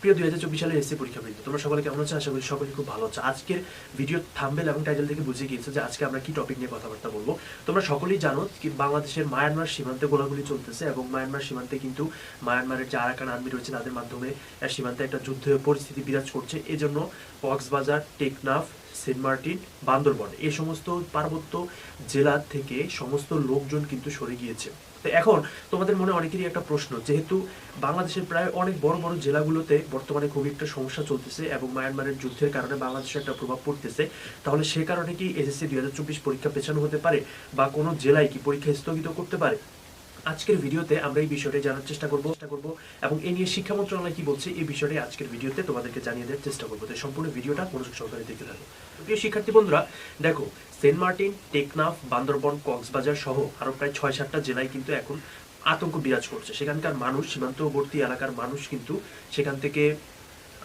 প্রিয় দুই হাজার চব্বিশ সালের এসসি পরীক্ষা বৃন্দ তোমরা সকলে কেমন আছো? আশা করি সকলে খুব ভালো আছো। আজকের ভিডিও থাম্বেল এবং টাইটেল থেকে বুঝে গিয়েছো যে আজকে আমরা কি টপিক নিয়ে কথাবার্তা বলব। তোমরা সকলেই জানো কি বাংলাদেশের মায়ানমার সীমান্তে গোলাগুলি চলতেছে এবং মায়ানমার সীমান্তে কিন্তু মায়ানমারের যে আরাকান আর্মি রয়েছে তাদের মাধ্যমে সীমান্তে একটা যুদ্ধ পরিস্থিতি বিরাজ করছে। এজন্য কক্সবাজার, টেকনাফ সেন্ট মার্টিন, বান্দরবন, এই সমস্ত পার্বত্য জেলা থেকে সমস্ত লোকজন কিন্তু সরে গিয়েছে। এখন তোমাদের মনে অনেকেরই একটা প্রশ্ন, যেহেতু বাংলাদেশের প্রায় অনেক বড় বড় জেলাগুলোতে বর্তমানে খুবই একটা সমস্যা চলতেছে এবং মায়ানমারের যুদ্ধের কারণে বাংলাদেশে একটা প্রভাব পড়তেছে, তাহলে সে কারণে কি এসএসসি দুই হাজার চব্বিশ পরীক্ষা পেছানো হতে পারে বা কোনো জেলায় কি পরীক্ষা স্থগিত করতে পারে? আজকের ভিডিওতে আমরা এই বিষয়টি জানার চেষ্টা করব চেষ্টা করব এবং এই নিয়ে শিক্ষা মন্ত্রণালয় কি বলছে এই বিষয়টি আজকের ভিডিওতে তোমাদেরকে জানিয়ে দেওয়ার চেষ্টা করব। তো সম্পূর্ণ ভিডিওটা মনোযোগ সহকারে দেখতে থাকো। প্রিয় শিক্ষার্থী বন্ধুরা, দেখো, সেন্ট মার্টিন, টেকনাফ, বান্দরবন, কক্সবাজার সহ আরও প্রায় ছয় সাতটা জেলায় কিন্তু এখন আতঙ্ক বিরাজ করছে। সেখানকার মানুষ, সীমান্তবর্তী এলাকার মানুষ কিন্তু সেখান থেকে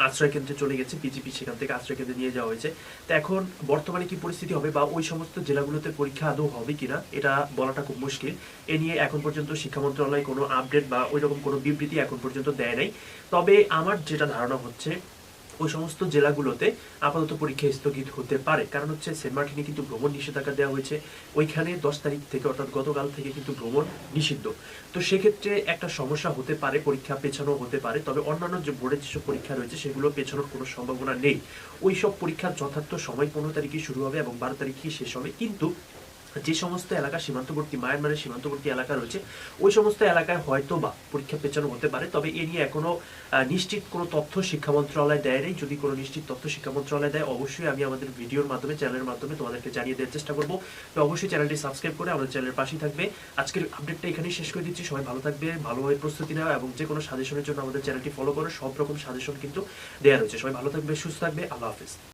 আশ্রয় কেন্দ্রে চলে গেছে, বিজেপি সেখান থেকে আশ্রয় কেন্দ্রে নিয়ে যাওয়া হয়েছে। তো এখন বর্তমানে কি পরিস্থিতি হবে বা ওই সমস্ত জেলাগুলোতে পরীক্ষা আদৌ হবে কিনা, এটা বলাটা খুব মুশকিল। এ নিয়ে এখন পর্যন্ত শিক্ষা মন্ত্রণালয় কোনো আপডেট বা ওই রকম কোনো বিবৃতি এখন পর্যন্ত দেয় নাই। তবে আমার যেটা ধারণা হচ্ছে ওই সমস্ত জেলাগুলোতে আপাতত পরীক্ষা স্থগিত হতে পারে। কারণ হচ্ছে সেন্ট মার্টিনে কিন্তু ভ্রমণ নিষেধাজ্ঞা দেওয়া হয়েছে। ওইখানে দশ তারিখ থেকে অর্থাৎ গতকাল থেকে কিন্তু ভ্রমণ নিষিদ্ধ। তো সেক্ষেত্রে একটা সমস্যা হতে পারে, পরীক্ষা পেছানো হতে পারে। তবে অন্যান্য যে বোর্ডের যেসব পরীক্ষা রয়েছে, সেগুলো পেছানোর কোনো সম্ভাবনা নেই। ওই সব পরীক্ষার যথার্থ সময় পনেরো তারিখে শুরু হবে এবং বারো তারিখে শেষ হবে। কিন্তু যে সমস্ত এলাকা সীমান্তবর্তী, মায়ানমারের সীমান্তবর্তী এলাকা রয়েছে, ওই সমস্ত এলাকায় হয়তো বা পরীক্ষা পেছানো হতে পারে। তবে এ নিয়ে এখনও নিশ্চিত কোনো তথ্য শিক্ষা মন্ত্রণালয় দেয় নেই। যদি কোনো নিশ্চিত তথ্য শিক্ষা মন্ত্রণালয় দেয়, অবশ্যই আমি আমাদের ভিডিওর মাধ্যমে, চ্যানেলের মাধ্যমে তোমাদেরকে জানিয়ে দেওয়ার চেষ্টা করব। তো অবশ্যই চ্যানেলটি সাবস্ক্রাইব করে আমাদের চ্যানেলের পাশেই থাকবে। আজকের আপডেটটা এখানেই শেষ করে দিচ্ছি। সবাই ভালো থাকবে ভালোভাবে প্রস্তুতি নেওয়া এবং যে কোনো সাজেশনের জন্য আমাদের চ্যানেলটি ফলো করো। সব রকম সাজেশন কিন্তু দেওয়া রয়েছে। সবাই ভালো থাকবে, সুস্থ থাকবে। আল্লাহ হাফিজ।